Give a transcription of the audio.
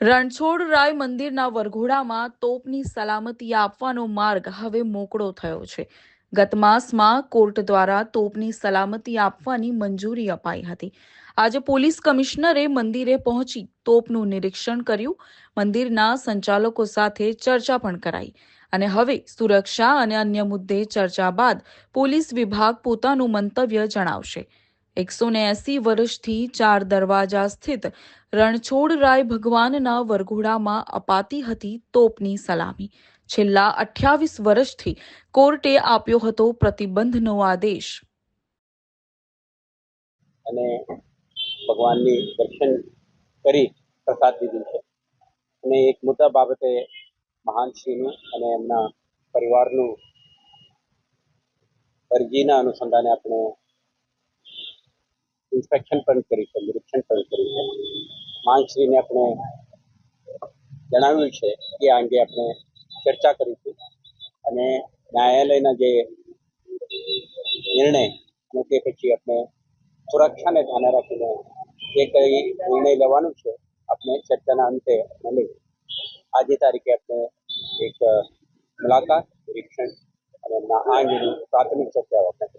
રણછોડરાય મંદિરના વરઘોડામાં તોપની સલામતી આપવાનો માર્ગ હવે મોકળો થયો છે. ગત માસમાં કોર્ટ દ્વારા તોપની સલામતી આપવાની મંજૂરી અપાઈ હતી. આજે પોલીસ કમિશનરે મંદિરે પહોંચી તોપનું નિરીક્ષણ કર્યું. મંદિરના સંચાલકો સાથે ચર્ચા પણ કરાઈ. અને હવે સુરક્ષા અને અન્ય મુદ્દે ચર્ચા બાદ પોલીસ વિભાગ પોતાનું મંતવ્ય જણાવશે. એકસો ને એસી વર્ષથી ચાર દરવાજા સ્થિત રણછોડરાય ભગવાનના વરઘોડામાં અપાતી હતી તોપની સલામી. છેલ્લા અઠ્યાવીસ વર્ષથી કોર્ટે આપ્યો હતો પ્રતિબંધનો આદેશ. અને ભગવાનની દર્શન કરી પ્રસાદ લીધું છે. અને એક મુદ્દા બાબતે મહાન શ્રીનું અને એમના પરિવારનું અરજીના અનુસંધાને આપણે ઇન્સ્પેક્શન પણ કરી છે, નિરીક્ષણ પણ કર્યું છે. માનશ્રીને આપણે જણાવ્યું છે કે આ અંગે આપણે ચર્ચા કરીશું. અને ન્યાયાલયના જે નિર્ણય અને તે પછી આપણે સુરક્ષાને ધ્યાને રાખીને જે કંઈ નિર્ણય લેવાનું છે, આપણે ચર્ચાના અંતે મળી આજે તારીખે આપણે એક મુલાકાત, નિરીક્ષણ અને આ અંગેની પ્રાથમિક ચર્ચાઓ આપણે કરી